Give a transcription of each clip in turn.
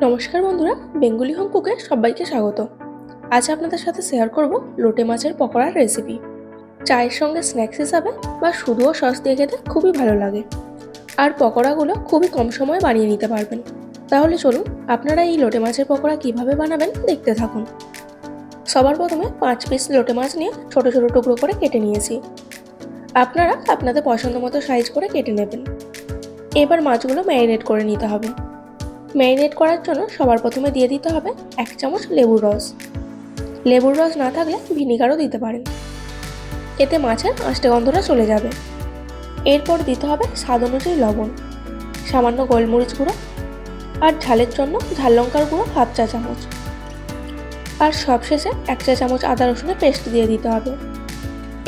নমস্কার বন্ধুরা, Bengali home কুকে সবাইকে স্বাগত। আজ আপনাদের সাথে শেয়ার করব লোটে মাছের পকোড়ার রেসিপি চায়ের সঙ্গে স্ন্যাক্স হিসাবে বা শুধুও সস দিয়ে খেতে খুবই ভালো লাগে। আর পকোড়াগুলো খুবই কম সময়ে বানিয়ে নিতে পারবেন। তাহলে চলুন, আপনারা এই লোটে মাছের পকোড়া কীভাবে বানাবেন দেখতে থাকুন। সবার প্রথমে পাঁচ পিস লোটে মাছ নিয়ে ছোট ছোট টুকরো করে কেটে নিয়েছি। আপনারা আপনাদের পছন্দ মতো সাইজ করে কেটে নেবেন। এবার মাছগুলো ম্যারিনেট করে নিতে হবে। ম্যারিনেট করার জন্য সবার প্রথমে দিয়ে দিতে হবে এক চামচ লেবুর রস। লেবুর রস না থাকলে ভিনিগারও দিতে পারেন। এতে মাছের আষ্টে গন্ধটা চলে যাবে। এরপর দিতে হবে স্বাদ অনুযায়ী লবণ, সামান্য গোলমরিচ গুঁড়ো আর ঝালের জন্য ঝাল লঙ্কার গুঁড়ো হাফ চা চামচ। আর সবশেষে এক চা চামচ আদা রসুনের পেস্ট দিয়ে দিতে হবে।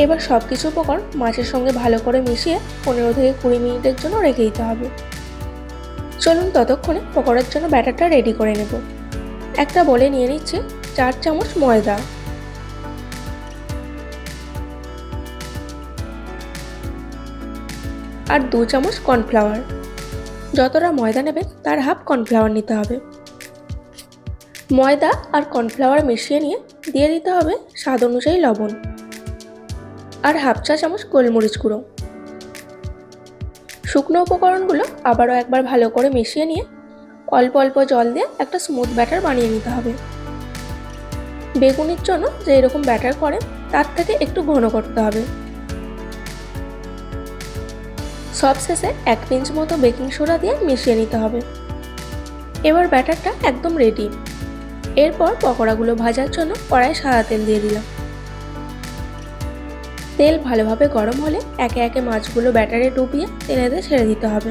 এবার সব কিছু উপকরণ মাছের সঙ্গে ভালো করে মিশিয়ে পনেরো থেকে কুড়ি মিনিটের জন্য রেখে দিতে হবে। চলুন ততক্ষণে পকোড়ার জন্য ব্যাটারটা রেডি করে নেব। একটা বলে নিয়ে নিচ্ছি চার চামচ ময়দা। আর দু চামচ কর্নফ্লাওয়ার। যতটা ময়দা নেবেন তার হাফ কর্নফ্লাওয়ার নিতে হবে। ময়দা আর কর্নফ্লাওয়ার মিশিয়ে নিয়ে দিয়ে দিতে হবে স্বাদ অনুযায়ী লবণ। আর হাফ চা চামচ গোলমরিচ গুঁড়ো। শুকনো উপকরণগুলো আবারও একবার ভালো করে মিশিয়ে নিয়ে অল্প অল্প জল দিয়ে একটা স্মুথ ব্যাটার বানিয়ে নিতে হবে। বেগুনির জন্য যে এরকম ব্যাটার করে, তার থেকে একটু ঘন করতে হবে। সব শেষে এক পিঞ্চ মতো বেকিং সোডা দিয়ে মিশিয়ে নিতে হবে। এবার ব্যাটারটা একদম রেডি এরপর পকোড়াগুলো ভাজার জন্য কড়াই সাদা তেল দিয়ে দিলাম। তেল ভালোভাবে গরম হলে একে একে মাছগুলো ব্যাটারে ডুবিয়ে তেলেতে ছেড়ে দিতে হবে।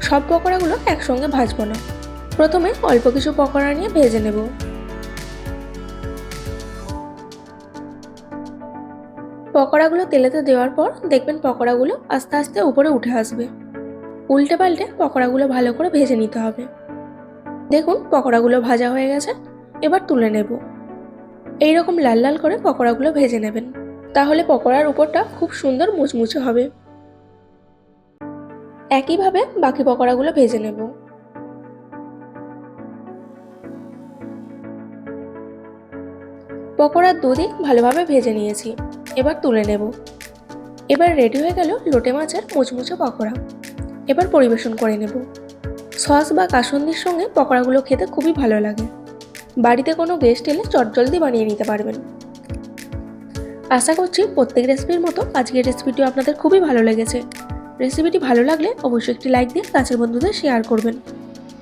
সব পকোড়াগুলো একসঙ্গে ভাজবো না। প্রথমে অল্প কিছু পকোড়া নিয়ে ভেজে নেব। পকোড়াগুলো তেলেতে দেওয়ার পর দেখবেন পকোড়াগুলো আস্তে আস্তে উপরে উঠে আসবে। উল্টে পাল্টে পকোড়াগুলো ভালো করে ভেজে নিতে হবে। দেখুন পকোড়াগুলো ভাজা হয়ে গেছে। এবার তুলে নেব। এই রকম লাল লাল করে পকোড়াগুলো ভেজে নেবেন। তাহলে পকোড়ার উপরটা খুব সুন্দর মুচমুচে হবে। একইভাবে বাকি পকোড়াগুলো ভেজে নেব। পকোড়ার দুদিক ভালোভাবে ভেজে নিয়েছি, এবার তুলে নেব। এবার রেডি হয়ে গেল লোটে মাছের মুচমুচে পকোড়া। এবার পরিবেশন করে নেব। সস বা কাসন্দির সঙ্গে পকোড়াগুলো খেতে খুবই ভালো লাগে। বাড়িতে কোনো গেস্ট এলে চটজলদি বানিয়ে নিতে পারবেন। আশা করছি প্রত্যেক রেসিপির মতো আজকের রেসিপিটিও আপনাদের খুবই ভালো লেগেছে। রেসিপিটি ভালো লাগলে অবশ্যই একটি লাইক দিয়ে কাছের বন্ধুদের শেয়ার করবেন।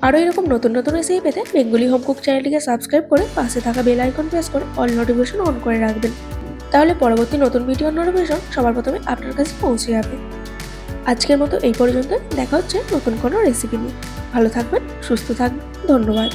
আরও এরকম নতুন নতুন রেসিপি পেতে বেঙ্গলি হোম কুক চ্যানেলটিকে সাবস্ক্রাইব করে পাশে থাকা বেল আইকন প্রেস করে অল নোটিফিকেশন অন করে রাখবেন। তাহলে পরবর্তী নতুন ভিডিও নোটিফিকেশন সবার প্রথমে আপনার কাছে পৌঁছে যাবে। আজকের মতো এই পর্যন্ত দেখা হচ্ছে নতুন কোনো রেসিপি নিয়ে। ভালো থাকবেন, সুস্থ থাকবেন। ধন্যবাদ।